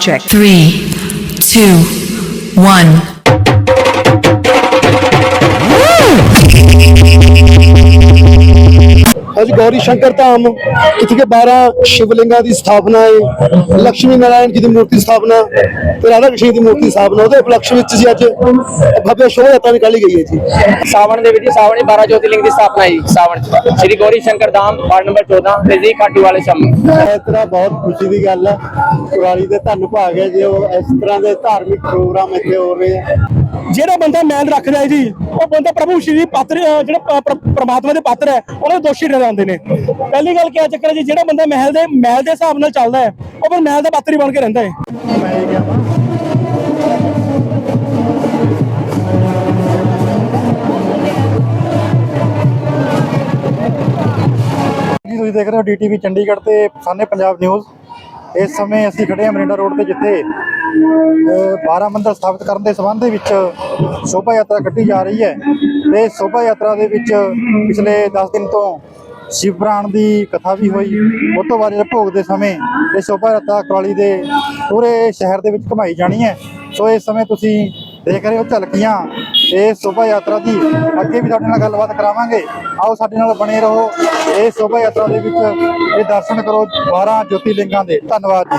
Check. Three, two, one. ਅੱਜ ਗੌਰੀ ਸ਼ੰਕਰ ਧਾਮ ਇੱਥੇ ਕੇ 12 ਸ਼ਿਵਲਿੰਗਾਂ ਦੀ ਸਥਾਪਨਾ ਹੈ ਲక్ష్ਮੀ ਨਾਰਾਇਣ ਜੀ ਦੀ ਮੂਰਤੀ ਸਥਾਪਨਾ ਤੇ ਰਾਧਾ ਕ੍ਰਿਸ਼ਨ ਦੀ ਮੂਰਤੀ ਸਥਾਪਨਾ ਉਹਦੇ ਉਪਲਕਸ਼ ਵਿੱਚ ਜੀ ਅੱਜ ਭਵਯ ਸ਼ੋਭਾ ਨਿਕਾਲੀ ਗਈ ਹੈ ਜੀ। ਸਾਵਣ ਦੇ ਵਿੱਚ ਸਾਵਣ ਦੇ 12 ਜੋਤਿਲਿੰਗ ਦੀ ਸਥਾਪਨਾ ਹੈ ਜੀ ਸਾਵਣ ਸ੍ਰੀ ਗੌਰੀ ਸ਼ੰਕਰ ਧਾਮ ਵਾਰਡ ਨੰਬਰ 14 ਤੇ ਜੀ ਕਾਟੂ ਵਾਲੇ ਸ਼ਮ ਇਸ ਤਰ੍ਹਾਂ ਬਹੁਤ ਖੁਸ਼ੀ ਦੀ ਗੱਲ ਹੈ ਕੁਰਾਲੀ ਦੇ ਧੰਨ ਭਾਗ ਹੈ ਜੇ ਉਹ ਇਸ ਤਰ੍ਹਾਂ ਦੇ ਧਾਰਮਿਕ ਪ੍ਰੋਗਰਾਮ ਇੱਥੇ ਹੋ ਰਹੇ ਆ। ਜਿਹੜਾ ਬੰਦਾ ਮੈਲ ਰੱਖਦਾ ਹੈ ਜੀ ਉਹ ਬੰਦਾ ਪ੍ਰਭੂ ਸ਼੍ਰੀ ਪਾਤਰ ਜਿਹੜਾ ਪ੍ਰਮਾਤਮਾ ਦੇ ਪਾਤਰ ਹੈ ਉਹਦੇ ਦੋਸ਼ੀ ਠਹਿਰਾਉਂਦੇ ਨੇ। ਪਹਿਲੀ ਗੱਲ ਕੀ ਚੱਕਰ ਹੈ ਜੀ, ਜਿਹੜਾ ਬੰਦਾ ਮਹਿਲ ਦੇ ਮਹਿਲ ਦੇ ਹਿਸਾਬ ਨਾਲ ਚੱਲਦਾ ਹੈ, ਉਹ ਫਿਰ ਮਹਿਲ ਦਾ ਪਾਤਰ ਬਣ ਕੇ ਰਹਿੰਦਾ ਹੈ। ਜੀ, ਤੁਸੀਂ ਦੇਖ ਰਹੇ ਹੋ ਡੀਟੀਵੀ ਚੰਡੀਗੜ੍ਹ ਤੇ ਸਾਨੇ ਪੰਜਾਬ ਨਿਊਜ਼। ਇਸ ਸਮੇਂ ਅਸੀਂ ਖੜੇ ਹਾਂ ਮਰਿੰਡਾ ਰੋਡ ਤੇ ਜਿੱਥੇ ਅਹ, 12 ਮੰਦਰ ਸਥਾਪਿਤ ਕਰਨ ਦੇ ਸੰਬੰਧ ਦੇ ਵਿੱਚ ਸ਼ੋਭਾ ਯਾਤਰਾ ਕੱਢੀ ਜਾ ਰਹੀ ਹੈ ਤੇ ਸ਼ੋਭਾ ਯਾਤਰਾ ਦੇ ਵਿੱਚ ਪਿਛਲੇ 10 ਦਿਨ ਤੋਂ ਸ਼ਿਵ ਪੁਰਾਣ ਦੀ ਕਥਾ ਵੀ ਹੋਈ ਉਸ ਤੋਂ ਬਾਅਦ ਜਿਹੜਾ ਭੋਗ ਦੇ ਸਮੇਂ ਇਹ ਸ਼ੋਭਾ ਯਾਤਰਾ ਕੁਰਾਲੀ ਦੇ ਪੂਰੇ ਸ਼ਹਿਰ ਦੇ ਵਿੱਚ ਘੁਮਾਈ ਜਾਣੀ ਹੈ। ਸੋ ਇਸ ਸਮੇਂ ਤੁਸੀਂ ਦੇਖ ਰਹੇ ਹੋ ਝਲਕੀਆਂ ਇਹ ਸ਼ੋਭਾ ਯਾਤਰਾ ਦੀ ਅੱਗੇ ਵੀ ਤੁਹਾਡੇ ਨਾਲ ਗੱਲਬਾਤ ਕਰਾਵਾਂਗੇ। ਆਓ ਸਾਡੇ ਨਾਲ ਬਣੇ ਰਹੋ। ਇਹ ਸ਼ੋਭਾ ਯਾਤਰਾ ਦੇ ਵਿੱਚ ਇਹ ਦਰਸ਼ਨ ਕਰੋ 12 ਜੋਤੀ ਲਿੰਗਾਂ ਦੇ। ਧੰਨਵਾਦ ਜੀ।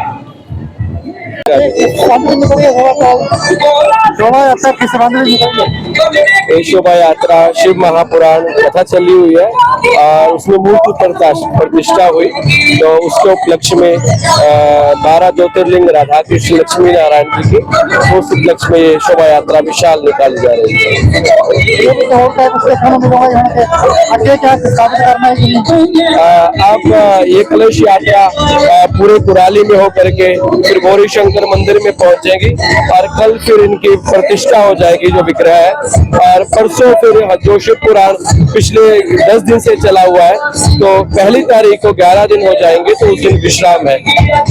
शोभा यात्रा किस ये शोभा यात्रा शिव महापुराण कथा चली हुई है, और उसमें मूर्ति प्रतिष्ठा हुई। तो उसके उपलक्ष्य में बारह ज्योतिर्लिंग राधा कृष्ण लक्ष्मी नारायण जी की उस उपलक्ष्य में ये शोभा यात्रा विशाल निकाली जा रही है। अब ये कलश यात्रा पूरे कुराली में होकर के, फिर गौरी शंकर मंदिर में पहुंचेगी और कल फिर इनकी प्रतिष्ठा हो जाएगी जो विग्रह है। और परसों फिर जो शिव पुराण पिछले दस दिन से चला हुआ है तो पहली तारीख को ग्यारह दिन हो जाएँगे तो उस दिन विश्राम है।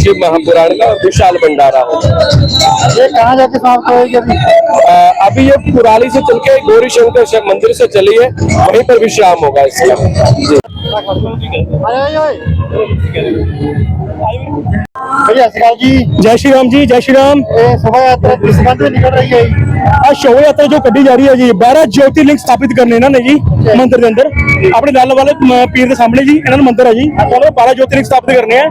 शिव महापुराण का और विशाल भंडारा होगा ये कहाँ जाके समाप्त होएगी अभी? ये पुराली से चल के गौरी शंकर मंदिर से चली है वहीं पर विश्राम होगा इसका। जी। ਸਤਿ ਸ਼੍ਰੀ ਅਕਾਲ ਜੀ। ਜੈ ਸ਼੍ਰੀ ਰਾਮ ਜੀ ਜੈ ਸ਼੍ਰੀ ਰਾਮ। ਇਹ ਸਭਾ ਯਾਤਰਾ ਕਿਸ ਸੰਬੰਧ ਨਿਕਲ ਰਹੀ ਹੈ ਜੀ? ਆ ਸ਼ੋਭਾ ਯਾਤਰਾ ਜੋ ਕੱਢੀ ਜਾ ਰਹੀ ਹੈ ਜੀ 12 ਜੋਤਿਰਲਿੰਗ ਸਥਾਪਿਤ ਕਰਨੇ ਇਹਨਾਂ ਨੇ ਜੀ ਮੰਦਿਰ ਦੇ ਅੰਦਰ। ਆਪਣੇ ਲਾਲ ਵਾਲੇ ਪੀਰ ਦੇ ਸਾਹਮਣੇ ਜੀ ਇਹਨਾਂ ਨੂੰ ਮੰਦਿਰ ਹੈ ਜੀ। ਉਹਨਾਂ 12 ਜੋਤਿਰਲਿੰਗ ਸਥਾਪਿਤ ਕਰਨੇ ਆ।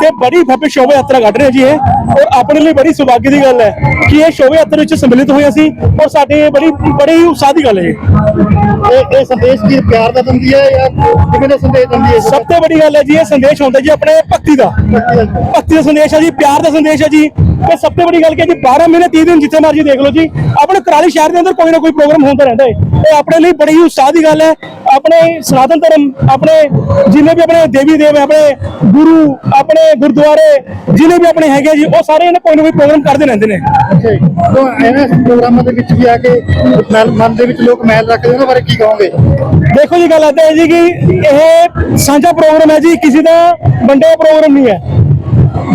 ਤੇ ਬੜੀ ਭव्य ਸ਼ੋਭਾ ਯਾਤਰਾ ਕੱਢ ਰਹੇ ਜੀ ਇਹ। ਔਰ ਆਪਣੇ ਲਈ ਬੜੀ ਸੁਭਾਗੀ ਦੀ ਗੱਲ ਹੈ ਕਿ ਇਹ ਸ਼ੋਭਾ ਯਾਤਰਾ ਵਿੱਚ ਸੰਮਿਲਿਤ ਹੋਏ ਅਸੀਂ ਔਰ ਸਾਡੇ ਬੜੀ ਬੜੀ ਉਤਸ਼ਾਹ ਦੀ ਗੱਲ ਹੈ ਇਹ। ਇਹ ਸੰਦੇਸ਼ ਕੀ ਪਿਆਰ ਦਾ ਦਿੰਦੀ ਹੈ ਜਾਂ ਕਿਵੇਂ ਦਾ ਸੰਦੇਸ਼ ਦਿੰਦੀ ਹੈ? ਸਭ ਤੋਂ ਵੱਡੀ ਗੱਲ ਹੈ ਜੀ ਇਹ ਸੰਦੇਸ਼ ਹੁੰਦਾ ਜੀ ਆਪਣੇ ਭਗਤੀ ਦਾ। ਭਗਤੀ ਦਾ ਸੰਦੇਸ਼ ਹੈ ਜੀ ਪਿਆਰ ਦਾ ਸੰਦੇਸ਼ ਹੈ ਜੀ। ਤੇ ਸਭ ਤੋਂ ਵੱਡੀ ਗੱਲ ਕਿ ਜੀ 12 ਮਹੀਨੇ 30 ਦਿਨ ਜਿੱਥੇ ਮਰਜ਼ੀ ਦੇਖ ਲਓ ਜੀ। ਆਪਣੇ ਕੁਰਾਲੀ ਸ਼ਹਿਰ ਦੇ ਅੰਦਰ ਕੋਈ ਨਾ ਕੋਈ ਪ੍ਰੋਗਰਾਮ ਹੁੰਦਾ ਰਹਿੰਦਾ ਹੈ। ਇਹ ਆਪਣੇ ਲਈ ਬੜੀ ਉਤਸ਼ਾਹ ਦੀ ਗੱਲ ਹੈ। ਆਪਣੇ ਸਨਾਤਨ ਧਰਮ ਆਪਣੇ ਜਿੰਨੇ ਵੀ ਆਪਣੇ ਦੇਵੀ ਦੇਵ ਆਪਣੇ ਗੁਰੂ ਆਪਣੇ ਗੁਰਦੁਆਰੇ ਜਿੰਨੇ ਵੀ ਆਪਣੇ ਹੈਗੇ ਜੀ ਉਹ ਸਾਰੇ ਇਹਨਾਂ ਕੋਈ ਨਾ ਕੋਈ ਪ੍ਰੋਗਰਾਮ ਕਰਦੇ ਰਹਿੰਦੇ ਨੇ। ਤੋਂ ਐਵੇਂ ਪ੍ਰੋਗਰਾਮਾਂ ਦੇ ਵਿੱਚ ਵੀ ਆ ਕੇ ਮਨ- ਦੇ ਵਿੱਚ ਲੋਕ ਮੈਲ ਰੱਖਦੇ ਉਹਨਾਂ ਬਾਰੇ ਕੀ ਕਹੋਗੇ? ਦੇਖੋ ਜੀ ਗੱਲ ਏਦਾਂ ਹੈ ਜੀ ਕਿ ਇਹ ਸਾਂਝਾ ਪ੍ਰੋਗਰਾਮ ਹੈ ਜੀ ਕਿਸੇ ਦਾ ਵੰਡਿਆ ਪ੍ਰੋਗਰਾਮ ਨਹੀਂ ਹੈ।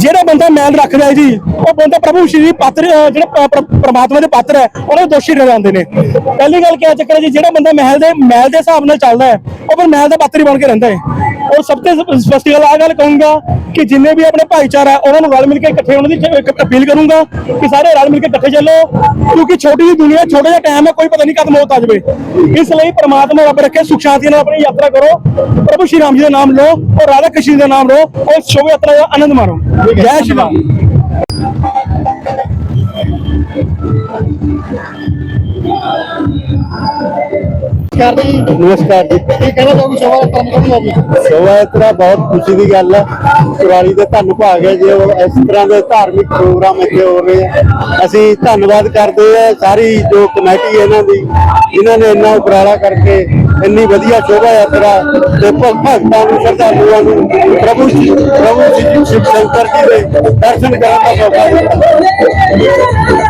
ਜਿਹੜਾ ਬੰਦਾ ਮੈਲ ਰੱਖਦਾ ਹੈ ਜੀ, ਉਹ ਬੰਦਾ ਪ੍ਰਭੂ ਸ਼੍ਰੀ ਪਾਤਰ ਜਿਹੜਾ ਪ- ਪ੍ਰਮਾਤਮਾ ਦੇ ਪਾਤਰ ਹੈ, ਉਹਨੇ ਦੋਸ਼ੀ ਰਹਿੰਦੇ ਨੇ। ਪਹਿਲੀ ਗੱਲ ਕੀ ਚੱਕਰ ਹੈ ਜੀ, ਜਿਹੜਾ ਬੰਦਾ ਮਹਿਲ ਦੇ ਮਹਿਲ ਦੇ ਹਿਸਾਬ ਨਾਲ ਚੱਲਦਾ ਹੈ, ਉਹ ਫਿਰ ਮਹਿਲ ਦਾ ਪਾਤਰ ਹੀ ਬਣ ਕੇ ਰਹਿੰਦਾ ਹੈ। ਔਰ ਸਭ ਤੋਂ ਸਪਸ਼ਟ ਗੱਲ ਆ ਗੱਲ ਕਹੂੰਗਾ ਕਿ ਜਿੰਨੇ ਵੀ ਆਪਣੇ ਭਾਈਚਾਰਾ ਹੈ, ਉਹਨਾਂ ਨੂੰ ਰਲ ਮਿਲ ਕੇ ਇਕੱਠੇ ਹੋਣ ਦੀ ਅਪੀਲ ਕਰੂੰਗਾ ਕਿ ਸਾਰੇ ਰਲ ਮਿਲ ਕੇ ਇਕੱਠੇ ਚੱਲੋ ਕਿਉਂਕਿ ਛੋਟੀ ਜਿਹੀ ਦੁਨੀਆ ਛੋਟਾ ਜਿਹਾ ਟਾਈਮ ਹੈ ਕੋਈ ਪਤਾ ਨਹੀਂ ਕਦ ਮੌਤ ਆ ਜਾਵੇ। ਇਸ ਲਈ ਪ੍ਰਮਾਤਮਾ ਰੱਬ ਰੱਖੇ ਸੁਖ ਸ਼ਾਂਤੀ ਨਾਲ ਆਪਣੀ ਯਾਤਰਾ ਕਰੋ ਪ੍ਰਭੂ ਸ਼੍ਰੀ ਰਾਮ ਜੀ ਦਾ ਨਾਮ ਲਓ ਔਰ ਰਾਧਾ ਕ੍ਰਿਸ਼ਨ ਦਾ ਨਾਮ ਲਓ ਔਰ ਸ਼ੋਭ ਯਾਤਰਾ ਦਾ ਆਨੰਦ ਮਾਣੋ। ਜੈ ਸ਼੍ਰੀ ਰਾਮ। ਕਰਦੇ ਜੀ। ਨਮਸਕਾਰ ਜੀ। ਕੀ ਕਹਿਣਾ ਚਾਹੋਗੇ? ਸ਼ੋਭਾ ਯਾਤਰਾ ਨਿਕਲਦੀ ਹੈ ਜੀ ਸ਼ੋਭਾ ਯਾਤਰਾ ਬਹੁਤ ਖੁਸ਼ੀ ਦੀ ਗੱਲ ਹੈ ਕੁਰਾਲੀ ਦੇ ਧੰਨ ਭਾਗ ਹੈ ਜੇ। ਉਹ ਇਸ ਤਰ੍ਹਾਂ ਦੇ ਧਾਰਮਿਕ ਪ੍ਰੋਗਰਾਮ ਇੱਥੇ ਹੋ ਰਹੇ ਆ। ਅਸੀਂ ਧੰਨਵਾਦ ਕਰਦੇ ਆ ਸਾਰੀ ਜੋ ਕਮੇਟੀ ਹੈ ਇਹਨਾਂ ਦੀ ਜਿਨ੍ਹਾਂ ਨੇ ਇੰਨਾ ਉਪਰਾਲਾ ਕਰਕੇ ਇੰਨੀ ਵਧੀਆ ਸ਼ੋਭਾ ਯਾਤਰਾ ਤੇ ਭਗ- ਭਗਤਾਂ ਨੂੰ ਸ਼ਰਧਾਲੂਆਂ ਨੂੰ ਪ੍ਰਭੂ ਪ੍ਰਭੂ ਜੀ ਸ਼ਿਵ ਸ਼ੰਕਰ ਜੀ ਦੇ ਦਰਸ਼ਨ ਕਰਨ ਦਾ ਮੌਕਾ ਦਿੱਤਾ।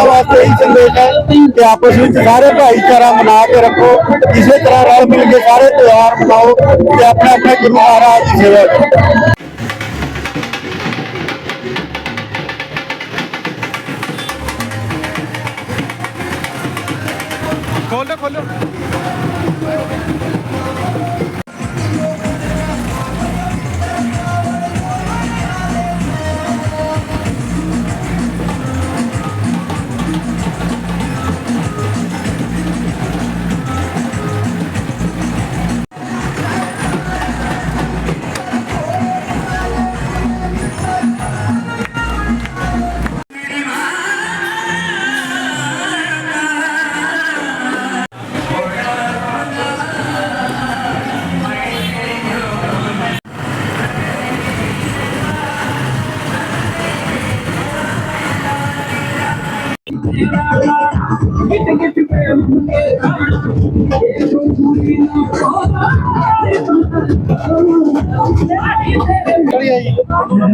ਵਾਸਤੇ ਇਹ ਸੰਦੇਸ਼ ਹੈ ਕਿ ਆਪਸ ਵਿੱਚ ਸਾਰੇ ਭਾਈਚਾਰਾ ਮਨਾ ਕੇ ਰੱਖੋ ਇਸੇ ਤਰ੍ਹਾਂ ਰਲ ਮਿਲ ਕੇ ਸਾਰੇ ਤਿਉਹਾਰ ਮਨਾਓ ਤੇ ਆਪਣੇ ਆਪਣੇ ਗੁਰੂ ਮਹਾਰਾਜ ਦੀ ਸੇਵਾ ਕਰੋ ਕਿਹੜੀ ਹੈ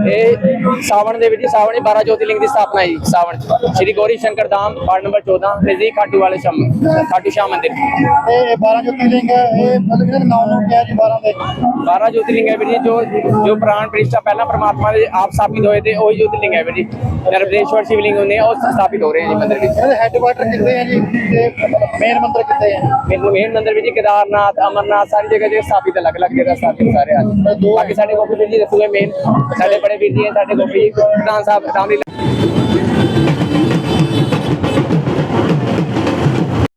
ਇਹ ਸਾਵਣ ਦੇ ਵਿੱਚ ਸਾਵਣ 12 ਜੋਤਿਲਿੰਗ ਦੀ ਸਥਾਪਨਾ ਹੈ ਜੀ ਸਾਵਣ। ਸ਼੍ਰੀ ਗੌਰੀ ਸ਼ੰਕਰ ਧਾਮ ਵਾਰਡ ਨੰਬਰ 14 ਨਜ਼ਦੀਕ ਖਾਟੂ ਵਾਲੇ ਸ਼ਮ ਖਾਟੂ ਸ਼ਾਮ ਮੰਦਿਰ। ਇਹ ਇਹ 12 ਜੋਤਿਰਲਿੰਗ ਹੈ ਇਹ ਮਤਲਬ ਇਹਨਾਂ ਨਾਮ ਨੂੰ ਕਿਹਾ ਜੀ 12 ਦੇ। 12 ਜੋਤਿਲਿੰਗ ਹੈ ਵੀਰ ਜੀ ਜੋ ਜੋ ਪ੍ਰਾਣ ਪ੍ਰਤਿਸ਼ਠਾ ਪਹਿਲਾਂ ਪ੍ਰਮਾਤਮਾ ਦੇ ਆਪ ਸਥਾਪਿਤ ਹੋਏ ਤੇ ਉਹੀ ਜੋਤਿਲਿੰਗ ਹੈ ਵੀਰ ਜੀ। ਨਰਵਦੇਸ਼ਵਰ ਸ਼ਿਵਲਿੰਗ ਹੁੰਦੇ ਆ ਉਹ ਸਥਾਪਿਤ ਹੋ ਰਹੇ ਜੀ ਮੰਦਿਰ ਵਿੱਚ। ਕਿੱਥੇ ਹੈ ਜੀ ਤੇ ਮੇਨ ਮੰਦਿਰ ਕਿੱਥੇ ਹੈ ਮੈਨੂੰ ਮੇਨ ਮੰਦਿਰ ਵਿੱਚ ਕੇਦਾਰਨਾਥ ਅਮਰਨਾਥ ਸਾਰੀ ਜਗ੍ਹਾ ਤੇ ਸਥਾਪਿਤ ਅਲੱਗ-ਅਲੱਗ ਜਗ੍ਹਾ ਸਥਾਪਿਤ ਸਾਰੇ ਹਨ ਬਾਕੀ ਸਾਡੇ ਗੋਪੀ ਵੀਰ ਜੀ ਦੱਸੂਗੇ ਮੇਨ ਸਾਡੇ ਬੜੇ ਵੀਰ ਜੀ ਹੈ ਸਾਡੇ ਗੋਪੀ ਜੀ ਪ੍ਰਧਾਨ ਸਾਹਿਬ ਰਾਮਲੀਲਾ